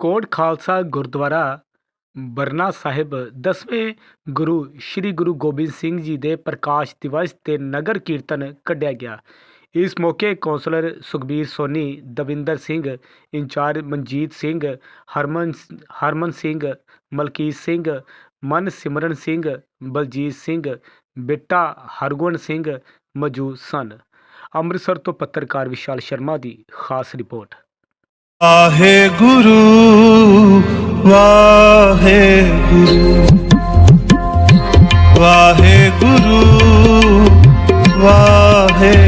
ਕੋਟ ਖਾਲਸਾ ਗੁਰਦੁਆਰਾ ਬਰਨਾ ਸਾਹਿਬ ਦਸਵੇਂ ਗੁਰੂ, ਸ੍ਰੀ ਗੁਰੂ ਗੋਬਿੰਦ ਸਿੰਘ ਜੀ ਦੇ ਪ੍ਰਕਾਸ਼ ਦਿਵਸ ਤੇ ਨਗਰ ਕੀਰਤਨ ਕੱਢਿਆ ਗਿਆ। ਇਸ ਮੌਕੇ councillor Sukhbir Soni, Davinder Singh, incharge Manjit Singh, Harman Harman Singh, Malkit Singh Mansimran Singh, Baljit Singh, Bitta Hargun Singh ਮੌਜੂਦ ਸਨ। ਅੰਮ੍ਰਿਤਸਰ ਤੋਂ ਪੱਤਰਕਾਰ ਵਿਸ਼ਾਲ ਸ਼ਰਮਾ ਦੀ ਖਾਸ ਰਿਪੋਰਟ। ਵਾਹਿਗੁਰੂ ਵਾਹਿਗੁਰੂ ਵਾਹਿਗੁਰੂ ਵਾਹਿਗੁਰੂ।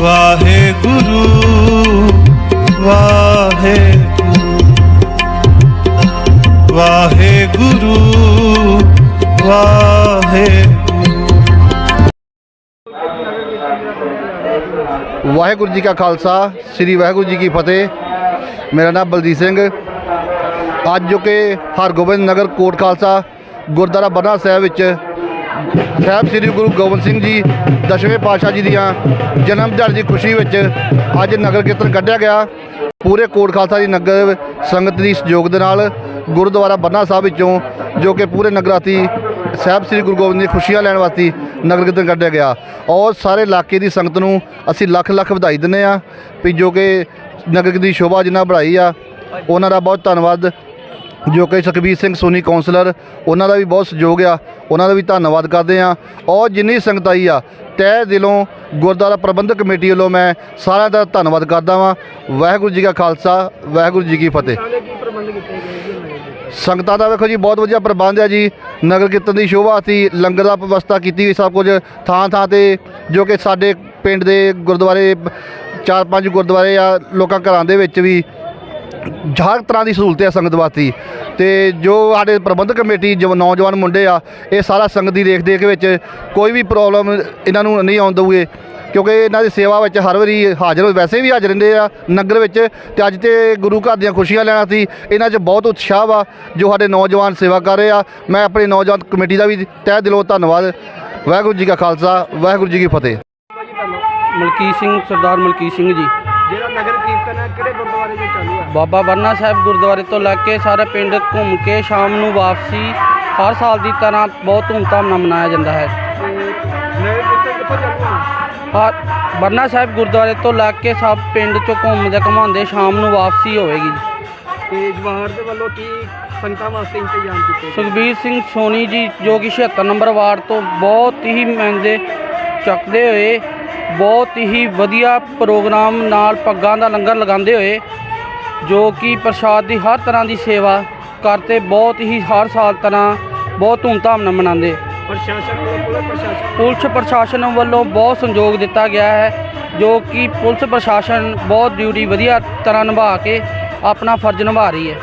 ਵਾਹਿਗੁਰੂ ਵਾਹਿਗੁਰੂ ਜੀ ਕਾ ਖਾਲਸਾ, ਸ੍ਰੀ ਵਾਹਿਗੁਰੂ ਜੀ ਕੀ ਫਤਿਹ। ਮੇਰਾ ਨਾਮ ਬਲਜੀਤ ਸਿੰਘ। ਅੱਜ ਜੋ ਕਿ ਹਰਗੋਬਿੰਦ ਨਗਰ ਕੋਟ ਖਾਲਸਾ, ਗੁਰਦੁਆਰਾ ਬਰਨਾ ਸਾਹਿਬ ਵਿੱਚ ਸਾਹਿਬ ਸ੍ਰੀ ਗੁਰੂ ਗੋਬਿੰਦ ਸਿੰਘ ਜੀ, ਦਸਵੇਂ ਪਾਤਸ਼ਾਹ ਜੀ ਦੀਆਂ ਜਨਮ ਦਿਹਾੜੀ ਦੀ ਖੁਸ਼ੀ ਵਿੱਚ ਅੱਜ ਨਗਰ ਕੀਰਤਨ ਕੱਢਿਆ ਗਿਆ। ਪੂਰੇ ਕੋਟ ਖਾਲਸਾ ਦੀ ਨਗਰ ਸੰਗਤ ਦੀ ਸਹਿਯੋਗ ਦੇ ਨਾਲ ਗੁਰਦੁਆਰਾ ਬੰਨਾ ਸਾਹਿਬ ਵਿੱਚੋਂ ਜੋ ਕਿ ਪੂਰੇ ਨਗਰਾਤੀ ਸਾਹਿਬ ਸ੍ਰੀ ਗੁਰੂ ਗੋਬਿੰਦ ਦੀ ਖੁਸ਼ੀਆਂ ਲੈਣ ਵਾਸਤੇ ਨਗਰ ਕੀਰਤਨ ਕੱਢਿਆ ਗਿਆ। ਔਰ ਸਾਰੇ ਇਲਾਕੇ ਦੀ ਸੰਗਤ ਨੂੰ ਅਸੀਂ ਲੱਖ ਲੱਖ ਵਧਾਈ ਦਿੰਦੇ ਆ ਵੀ ਜੋ ਕਿ ਨਗਰ ਕੀਰਤਨ ਦੀ ਸ਼ੋਭਾ ਜਿੰਨਾ ਵਧਾਈ ਆ, ਉਹਨਾਂ ਦਾ ਬਹੁਤ ਧੰਨਵਾਦ। ਜੋ ਕਿ ਸੁਖਬੀਰ ਸਿੰਘ ਸੋਨੀ ਕਾਉਂਸਲਰ ਉਹਨਾਂ ਦਾ ਵੀ ਬਹੁਤ ਸਹਿਯੋਗ ਆ ਉਹਨਾਂ ਦਾ ਵੀ ਧੰਨਵਾਦ ਕਰਦੇ ਆ ਔਰ ਜਿੰਨੀ ਸੰਗਤ ਆਈ ਆ ਤਹਿ ਦਿਲੋਂ ਗੁਰਦੁਆਰਾ ਪ੍ਰਬੰਧਕ ਕਮੇਟੀ ਵੱਲੋਂ ਮੈਂ ਸਾਰਿਆਂ ਦਾ ਧੰਨਵਾਦ ਕਰਦਾ ਵਾਂ। ਵਾਹਿਗੁਰੂ ਜੀ ਕਾ ਖਾਲਸਾ ਵਾਹਿਗੁਰੂ ਜੀ ਕੀ ਫਤਿਹ। ਸੰਗਤਾਂ ਦਾ ਵੇਖੋ ਜੀ ਬਹੁਤ ਵਧੀਆ ਪ੍ਰਬੰਧ ਹੈ ਜੀ। ਨਗਰ ਕੀਰਤਨ ਦੀ ਸ਼ੋਭਾ ਸੀ ਲੰਗਰ ਦਾ ਵਿਵਸਥਾ ਕੀਤੀ ਹੋਈ ਸਭ ਕੁਝ। ਥਾਂ ਥਾਂ ਤੇ ਜੋ ਕਿ ਸਾਡੇ ਪਿੰਡ ਦੇ ਗੁਰਦੁਆਰੇ ਚਾਰ ਪੰਜ ਗੁਰਦੁਆਰੇ ਆ ਲੋਕਾਂ ਘਰਾਂ ਦੇ ਵਿੱਚ ਵੀ ਹਰ ਤਰ੍ਹਾਂ ਦੀ ਸਹੂਲਤ ਹੈ ਸੰਗਤ ਵਾਸਤੇ ਤੇ ਜੋ ਸਾਡੇ ਪ੍ਰਬੰਧਕ ਕਮੇਟੀ ਜੋ ਨੌਜਵਾਨ ਮੁੰਡੇ ਆ ਇਹ ਸਾਰਾ ਸੰਗਤ ਦੀ ਦੇਖ ਦੇਖ ਵਿੱਚ ਕੋਈ ਵੀ ਪ੍ਰੋਬਲਮ ਇਹਨਾਂ ਨੂੰ ਨਹੀਂ ਆਉਣ ਦਊਗੇ। ਕਿਉਂਕਿ ਇਹਨਾਂ ਦੀ ਸੇਵਾ ਵਿੱਚ ਹਰ ਵਾਰੀ ਹਾਜ਼ਰ ਵੈਸੇ ਵੀ ਹਾਜ਼ਰ ਰਹਿੰਦੇ ਆ ਨਗਰ ਵਿੱਚ ਤੇ ਅੱਜ ਤੇ ਗੁਰੂ ਘਰ ਦੀਆਂ ਖੁਸ਼ੀਆਂ ਲੈਣਾ ਸੀ। ਇਹਨਾਂ 'ਚ ਬਹੁਤ ਉਤਸ਼ਾਹ ਵਾ ਜੋ ਸਾਡੇ ਨੌਜਵਾਨ ਸੇਵਾ ਕਰ ਰਹੇ ਆ। ਮੈਂ ਆਪਣੀ ਨੌਜਵਾਨ ਕਮੇਟੀ ਦਾ ਵੀ ਤਹਿ ਦਿਲੋਂ ਧੰਨਵਾਦ। ਵਾਹਿਗੁਰੂ ਜੀ ਕਾ ਖਾਲਸਾ ਵਾਹਿਗੁਰੂ ਜੀ ਕੀ ਫਤਿਹ। ਮਲਕੀਤ ਸਿੰਘ ਸਰਦਾਰ ਮਲਕੀਤ ਸਿੰਘ ਜੀ। ਜਿਹੜਾ ਨਗਰ ਕੀਰਤਨ ਹੈ ਕਿਹੜੇ ਬਾਬਾ ਬਰਨਾ ਸਾਹਿਬ ਗੁਰਦੁਆਰੇ ਤੋਂ ਲੈ ਕੇ ਸਾਰੇ ਪਿੰਡ ਘੁੰਮ ਕੇ ਸ਼ਾਮ ਨੂੰ ਵਾਪਸੀ ਹਰ ਸਾਲ ਦੀ ਤਰ੍ਹਾਂ ਬਹੁਤ ਧੂਮਧਾਮ ਨਾਲ ਮਨਾਇਆ ਜਾਂਦਾ ਹੈ ਹੈ ਬਰਨਾ ਸਾਹਿਬ ਗੁਰਦੁਆਰੇ ਤੋਂ ਲੈ ਕੇ ਸਭ ਪਿੰਡ ਚੋਂ ਘੁੰਮਦੇ ਘੁਮਾਉਂਦੇ ਸ਼ਾਮ ਨੂੰ ਵਾਪਸੀ ਹੋਵੇਗੀ ਜੀ ਤੇ ਜਵਾਹਰ ਦੇ ਵੱਲੋਂ ਕੀ ਸੰਗਤਾਂ ਵਾਸਤੇ ਇੰਤਜ਼ਾਮ ਕੀਤੇ? ਸੁਖਬੀਰ ਸਿੰਘ ਸੋਨੀ ਜੀ ਜੋ ਕਿ 76 ਨੰਬਰ ਵਾਰਡ ਤੋਂ ਬਹੁਤ ਹੀ ਮਹਿੰਦੇ ਚੱਕਦੇ ਹੋਏ ਬਹੁਤ ਹੀ ਵਧੀਆ ਪ੍ਰੋਗਰਾਮ ਨਾਲ ਪੱਗਾਂ ਦਾ ਲੰਗਰ ਲਗਾਉਂਦੇ ਹੋਏ ਜੋ ਕਿ ਪ੍ਰਸ਼ਾਦ ਦੀ ਹਰ ਤਰ੍ਹਾਂ ਦੀ ਸੇਵਾ ਕਰਤੇ ਬਹੁਤ ਹੀ ਹਰ ਸਾਲ ਤਰ੍ਹਾਂ ਬਹੁਤ ਧੂਮਧਾਮ ਨਾਲ ਮਨਾਉਂਦੇ। ਪ੍ਰਸ਼ਾਸਨ ਵੱਲੋਂ ਪੁਲਿਸ ਪ੍ਰਸ਼ਾਸਨ ਪੁਲਿਸ ਪ੍ਰਸ਼ਾਸਨ ਵੱਲੋਂ ਬਹੁਤ ਸੰਯੋਗ ਦਿੱਤਾ ਗਿਆ ਹੈ ਜੋ ਕਿ ਪੁਲਿਸ ਪ੍ਰਸ਼ਾਸਨ ਬਹੁਤ ਡਿਊਟੀ ਵਧੀਆ ਤਰ੍ਹਾਂ ਨਿਭਾ ਕੇ ਆਪਣਾ ਫਰਜ਼ ਨਿਭਾ ਰਹੀ ਹੈ।